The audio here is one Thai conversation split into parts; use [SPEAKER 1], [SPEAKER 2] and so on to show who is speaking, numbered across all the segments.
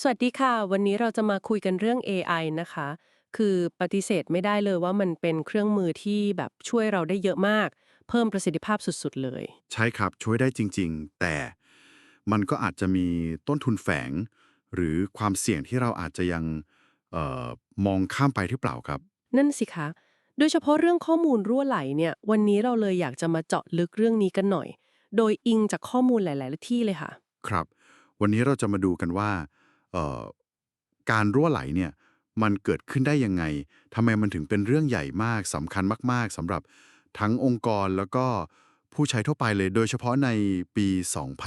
[SPEAKER 1] สวัสดีค่ะ วันนี้เราจะมาคุยกันเรื่อง AI นะคะ คือปฏิเสธไม่ได้เลยว่ามันเป็นเครื่องมือที่แบบช่วยเราได้เยอะมาก เพิ่มประสิทธิภาพสุดๆเลย
[SPEAKER 2] ใช่ครับช่วยได้จริง ๆ แต่มันก็อาจจะมีต้นทุนแฝง หรือความเสี่ยงที่เราอาจจะยังเออมองข้ามไปหรือเปล่าครับ
[SPEAKER 1] นั่นสิคะ โดยเฉพาะเรื่องข้อมูลรั่วไหลเนี่ย วันนี้เราเลยอยากจะมาเจาะลึกเรื่องนี้กันหน่อย โดยอิงจากข้อมูลหลาย ๆ ที่เลยค่ะ
[SPEAKER 2] ครับ วันนี้เราจะมาดูกันว่าเอ่อ การรั่วไหลเนี่ยมันเกิดขึ้นได้ยังไงทำไมมันถึงเป็นเรื่องใหญ่มากสำคัญมาก ๆสำหรับทั้งองค์กรแล้วก็ผู้ใช้ทั่วไปเลย โดยเฉพาะในปี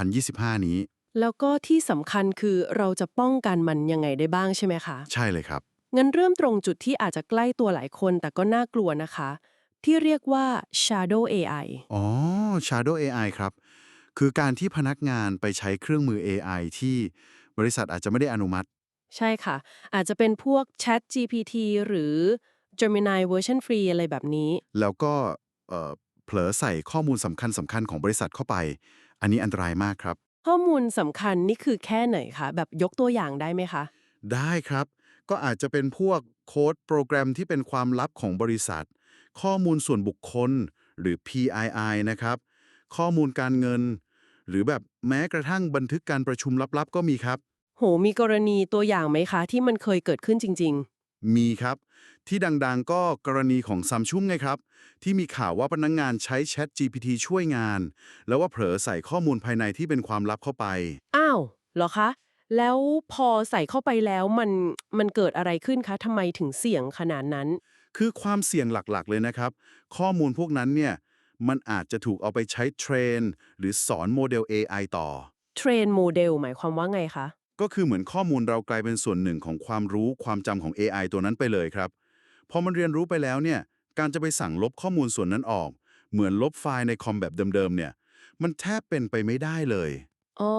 [SPEAKER 2] 2025 นี้
[SPEAKER 1] แล้วก็ที่สำคัญคือเราจะป้องกันมันยังไงได้บ้างใช่ไหมคะ
[SPEAKER 2] ใช่เลยครับ
[SPEAKER 1] งั้นเริ่มตรงจุดที่อาจจะใกล้ตัวหลายคนแต่ก็น่ากลัวนะคะ ที่เรียกว่า shadow AI
[SPEAKER 2] อ๋อ Shadow AI ครับ คือการที่พนักงานไปใช้เครื่องมือ AI ที่ บริษัทอาจจะไม่ได้อนุมัติ
[SPEAKER 1] ใช่ค่ะ อาจจะเป็นพวก Chat GPT หรือ Gemini version free อะไรแบบนี้
[SPEAKER 2] แล้วก็เอ่อเผลอใส่ข้อมูลสำคัญสำคัญของบริษัทเข้าไป อันนี้อันตรายมากครับ
[SPEAKER 1] ข้อมูลสำคัญนี่คือแค่ไหนคะ แบบยกตัวอย่างได้ไหมคะ
[SPEAKER 2] ได้ครับ ก็อาจจะเป็นพวกโค้ดโปรแกรมที่เป็นความลับของบริษัท ข้อมูลส่วนบุคคล หรือ PII นะครับ ข้อมูลการเงิน หรือแบบแม้กระทั่งบันทึกการประชุมลับๆ ก็มีครับ
[SPEAKER 1] โห มีกรณีตัวอย่างไหมคะ ที่มันเคยเกิดขึ้นจริง
[SPEAKER 2] มีครับ ที่ดังๆ ก็กรณีของซัมชุงไงครับ ที่มีข่าวว่าพนักงงานใช้ Chat GPT ช่วยงาน แล้วว่าเผลอใส่ข้อมูลภายในที่เป็นความลับเข้าไป
[SPEAKER 1] ๆ อ้าวเหรอคะ แล้วพอใส่เข้าไปแล้วมันมันเกิดอะไรขึ้นคะทำไมถึงเสี่ยงขนาดนั้น
[SPEAKER 2] คือความเสี่ยงหลักๆ เลยนะครับ ข้อมูลพวกนั้นเนี่ย มันอาจจะถูกเอาไปใช้เทรน หรือสอนโมเดล AI ต่อ
[SPEAKER 1] เทรนโมเดลหมายความว่าไงคะ
[SPEAKER 2] ก็คือเหมือนข้อมูลเรากลายเป็นส่วนหนึ่งของความรู้ความจำของ AI ตัวนั้นไปเลยครับพอมันเรียนรู้ไปแล้วเนี่ยการจะไปสั่งลบข้อมูลส่วนนั้นออก เหมือนลบไฟล์ในคอมแบบเดิมๆเนี่ย มันแทบเป็นไปไม่ได้เลย
[SPEAKER 1] อ๋อ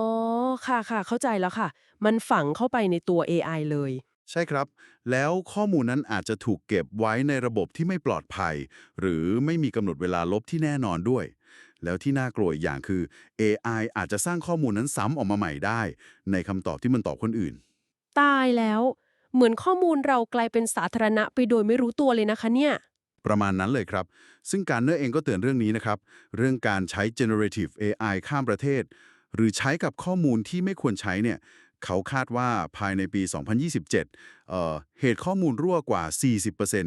[SPEAKER 1] ค่ะค่ะ เข้าใจแล้วค่ะ มันฝังเข้าไปในตัว AI เลย
[SPEAKER 2] ใช่ครับ แล้วข้อมูลนั้นอาจจะถูกเก็บไว้ในระบบที่ไม่ปลอดภัย หรือไม่มีกำหนดเวลาลบที่แน่นอนด้วย แล้วที่น่ากลัวอีกอย่างคือ AI อาจจะสร้างข้อมูลนั้นซ้ำออกมาใหม่ได้ ในคำตอบที่มันตอบคนอื่น
[SPEAKER 1] ตายแล้ว เหมือนข้อมูลเรากลายเป็นสาธารณะไปโดยไม่รู้ตัวเลยนะคะเนี่ย
[SPEAKER 2] ประมาณนั้นเลยครับ ซึ่งการเนอร์เองก็เตือนเรื่องนี้นะครับ เรื่องการใช้ generative AI ข้ามประเทศ หรือใช้กับข้อมูลที่ไม่ควรใช้เนี่ย เขาคาดว่าภายในปี 2027เอ่อเหตุข้อมูลรั่วกว่า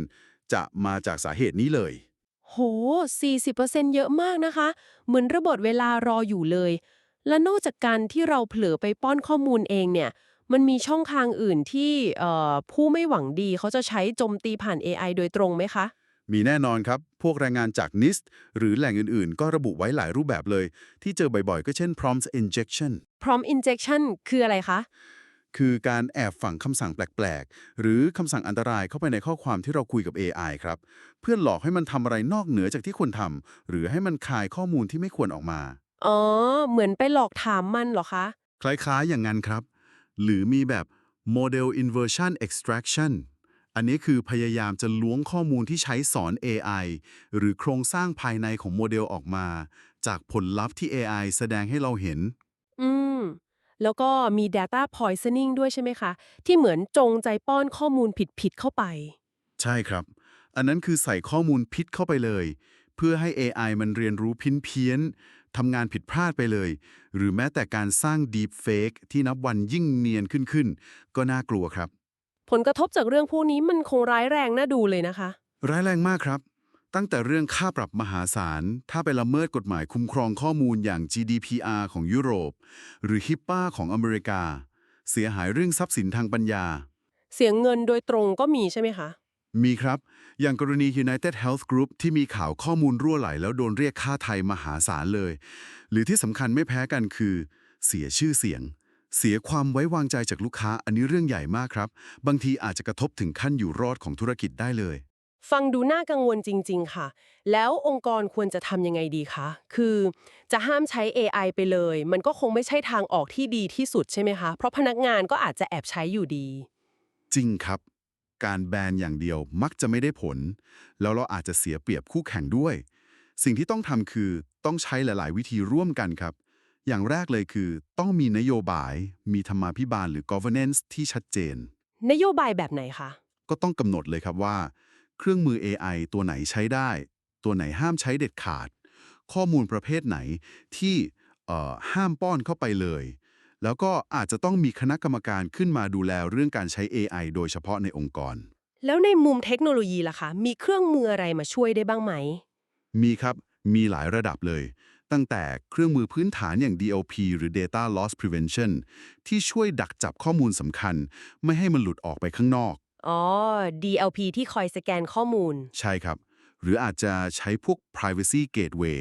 [SPEAKER 2] 40%จะมาจากสาเหตุนี้เลย
[SPEAKER 1] โห 40%เยอะมากนะคะ เหมือนระเบิดเวลารออยู่เลย และนอกจากการที่เราเผลอไปป้อนข้อมูลเองเนี่ย มันมีช่องทางอื่นที่ผู้ไม่หวังดีเขาจะใช้โจมตีผ่าน AI โดยตรงไหมคะ
[SPEAKER 2] มีแน่นอนครับ พวกรายงานจาก NIST หรือแหล่งอื่นๆ ก็ระบุไว้หลายรูปแบบเลย ที่เจอบ่อยๆ ก็เช่น prompt injection
[SPEAKER 1] prompt injection คืออะไรคะ
[SPEAKER 2] คือการแอบฝังคำสั่งแปลกๆ หรือคำสั่งอันตรายเข้าไปในข้อความที่เราคุยกับ AI ครับ เพื่อหลอกให้มันทำอะไรนอกเหนือจากที่ควรทำหรือให้มันคายข้อมูลที่ไม่ควรออกมา
[SPEAKER 1] อ๋อ เหมือนไปหลอกถามมันเหรอคะ
[SPEAKER 2] คล้ายๆ อย่างนั้นครับ หรือมีแบบ model inversion extraction อันนี้คือพยายามจะล้วงข้อมูลที่ใช้สอน AI หรือโครงสร้างภายในของโมเดลออกมา จากผลลัพธ์ที่ AI แสดงให้เราเห็น
[SPEAKER 1] อืม แล้วก็มี data poisoning ด้วยใช่ไหมคะ ที่เหมือนจงใจป้อนข้อมูลผิดๆเข้าไปใใช่
[SPEAKER 2] ครับ อันนั้นคือใส่ข้อมูลพิษเข้าไปเลย เพื่อให้ AI มันเรียนรู้พินเพี้ยนทำงานผิดพลาดไปเลย หรือแม้แต่การสร้าง deep fake ที่นับวันยิ่งเนียนขึ้นขึ้นๆก็น่ากลัวครับ
[SPEAKER 1] ผลกระทบจากเรื่องพวกนี้มันคงร้ายแรงน่าดูเลยนะคะ
[SPEAKER 2] ร้ายแรงมากครับ ตั้งแต่เรื่องค่าปรับมหาศาล ถ้าไปละเมิดกฎหมายคุ้มครองข้อมูลอย่าง GDPR ของยุโรป หรือ HIPAA ของอเมริกา เสียหายเรื่องทรัพย์สินทางปัญญา
[SPEAKER 1] เสียเงินโดยตรงก็มีใช่ไหมคะ
[SPEAKER 2] มีครับ อย่างกรณี United Health Group ที่มีข่าวข้อมูลรั่วไหล แล้วโดนเรียกค่าไทยมหาศาลเลย หรือที่สำคัญไม่แพ้กันคือ เสียชื่อเสียง เสียความไว้วางใจจากลูกค้าอันนี้เรื่องใหญ่มากครับ บางทีอาจจะกระทบถึงขั้นอยู่รอดของธุรกิจได้เลย
[SPEAKER 1] ฟังดูน่ากังวลจริง ๆ ค่ะ แล้วองค์กรควรจะทำยังไงดีคะ คือจะห้ามใช้ AI ไปเลย มันก็คงไม่ใช่ทางออกที่ดีที่สุดใช่ไหมคะ เพราะพนักงานก็อาจจะแอบใช้อยู่ดี
[SPEAKER 2] จริงครับ การแบนอย่างเดียวมักจะไม่ได้ผล แล้วเราอาจจะเสียเปรียบคู่แข่งด้วย สิ่งที่ต้องทำคือต้องใช้หลาย ๆ วิธีร่วมกันครับ อย่างแรกเลยคือ ต้องมีนโยบาย มีธรรมาภิบาลหรือ governance ที่ชัดเจน
[SPEAKER 1] นโยบายแบบไหนคะ
[SPEAKER 2] ก็ต้องกำหนดเลยครับว่า เครื่องมือ AI ตัวไหนใช้ได้ ตัวไหนห้ามใช้เด็ดขาด ข้อมูลประเภทไหนที่เอ่อห้ามป้อนเข้าไปเลย แล้วก็อาจจะต้องมีคณะกรรมการขึ้นมาดูแลเรื่องการใช้ AI โดยเฉพาะในองค์กร
[SPEAKER 1] แล้วในมุมเทคโนโลยีล่ะคะ มีเครื่องมืออะไรมาช่วยได้บ้างไหม
[SPEAKER 2] มีครับ มีหลายระดับเลย ตั้งแต่เครื่องมือพื้นฐานอย่าง DLP หรือ Data Loss Prevention ที่ช่วยดักจับข้อมูลสำคัญ ไม่ให้มันหลุดออกไปข้างนอก
[SPEAKER 1] อ๋อ DLP ที่คอยสแกนข้อมูล
[SPEAKER 2] ใช่ครับ หรืออาจจะใช้พวก privacy gateway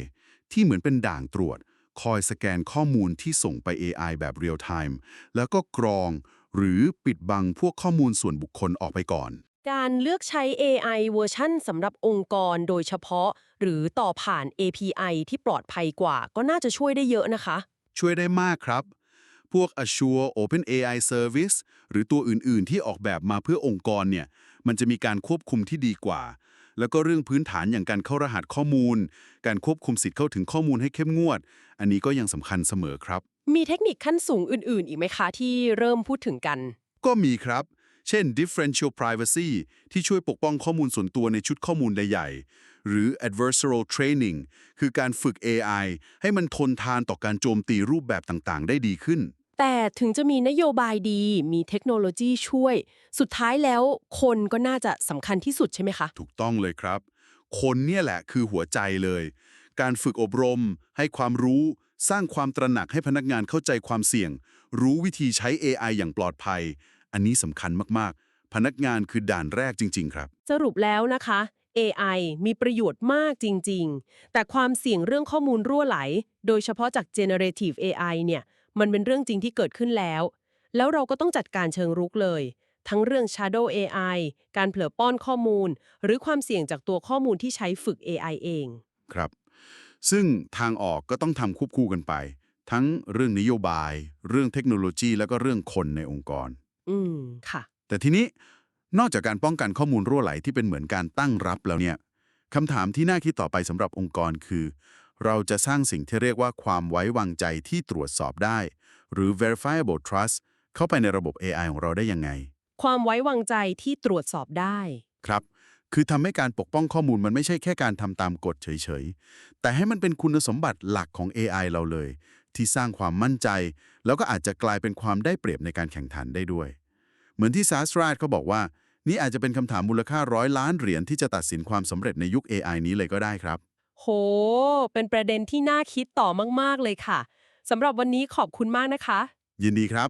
[SPEAKER 2] ที่เหมือนเป็นด่างตรวจ คอยสแกนข้อมูลที่ส่งไป AI แบบ real time แล้วก็กรอง หรือปิดบังพวกข้อมูลส่วนบุคคลออกไปก่อน
[SPEAKER 1] การเลือกใช้ AI เวอร์ชันสำหรับองค์กรโดยเฉพาะ หรือต่อผ่าน API ที่ปลอดภัยกว่า ก็น่าจะช่วยได้เยอะนะคะ
[SPEAKER 2] ช่วยได้มากครับ พวก Azure OpenAI Service หรือตัวอื่น ๆ ที่ออกแบบมาเพื่อองค์กรเนี่ย มันจะมีการควบคุมที่ดีกว่า แล้วก็เรื่องพื้นฐานอย่างการเข้ารหัสข้อมูล การควบคุมสิทธิ์เข้าถึงข้อมูลให้เข้มงวด อันนี้ก็ยังสำคัญเสมอครับ
[SPEAKER 1] มีเทคนิคขั้นสูงอื่น ๆ อีกไหมคะที่เริ่มพูดถึงกัน
[SPEAKER 2] ก็มีครับ เช่น differential privacy ที่ช่วยปกป้องข้อมูลส่วนตัวในชุดข้อมูลใหญ่ๆหรือ adversarial training คือการฝึก AI ให้มันทนทานต่อการโจมตีรูปแบบต่างๆ ได้ดีขึ้น
[SPEAKER 1] แต่ถึงจะมีนโยบายดี มีเทคโนโลยีช่วย สุดท้ายแล้วคนก็น่าจะสำคัญที่สุดใช่ไหมคะ
[SPEAKER 2] ถูกต้องเลยครับ คนเนี่ยแหละคือหัวใจเลย การฝึกอบรม ให้ความรู้ สร้างความตระหนักให้พนักงานเข้าใจความเสี่ยง รู้วิธีใช้ AI อย่างปลอดภัย อันนี้สำคัญมากๆ พนักงานคือด่านแรกจริง ๆ ครับ
[SPEAKER 1] สรุปแล้วนะคะ AI มีประโยชน์มากจริง ๆ แต่ความเสี่ยงเรื่องข้อมูลรั่วไหล โดยเฉพาะจาก generative AI เนี่ย มันเป็นเรื่องจริงที่เกิดขึ้นแล้ว แล้วเราก็ต้องจัดการเชิงรุกเลย ทั้งเรื่อง shadow AI การเผลอป้อนข้อมูล หรือความเสี่ยงจากตัวข้อมูลที่ใช้ฝึก AI เอง
[SPEAKER 2] ครับ ซึ่งทางออกก็ต้องทำควบคู่กันไป ทั้งเรื่องนโยบาย เรื่องเทคโนโลยี แล้วก็เรื่องคนในองค์กร
[SPEAKER 1] อืมค่ะ
[SPEAKER 2] แต่ทีนี้นอกจากการป้องกันข้อมูลรั่วไหลที่เป็นเหมือนการตั้งรับแล้วเนี่ยคำถามที่น่าคิดต่อไปสำหรับองค์กรคือ เราจะสร้างสิ่งที่เรียกว่าความไว้วางใจที่ตรวจสอบได้ หรือ verifiable trust เข้าไปในระบบ AI ของเราได้ยังไง
[SPEAKER 1] ความไว้วางใจที่ตรวจสอบได้
[SPEAKER 2] ครับ คือทำให้การปกป้องข้อมูลมันไม่ใช่แค่การทำตามกฎเฉยๆ แต่ให้มันเป็นคุณสมบัติหลักของ AI เราเลย ที่สร้างความมั่นใจ แล้วก็อาจจะกลายเป็นความได้เปรียบในการแข่งขันได้ด้วย เหมือนที่ซาสราดเขาบอกว่า นี่อาจจะเป็นคำถามมูลค่าร้อยล้านเหรียญที่จะตัดสินความสำเร็จในยุค AI นี้เลยก็ได้ครับ
[SPEAKER 1] โห เป็นประเด็นที่น่าคิดต่อมาก ๆ เลยค่ะสำหรับวันนี้ขอบคุณมากนะคะ
[SPEAKER 2] ยินดีครับ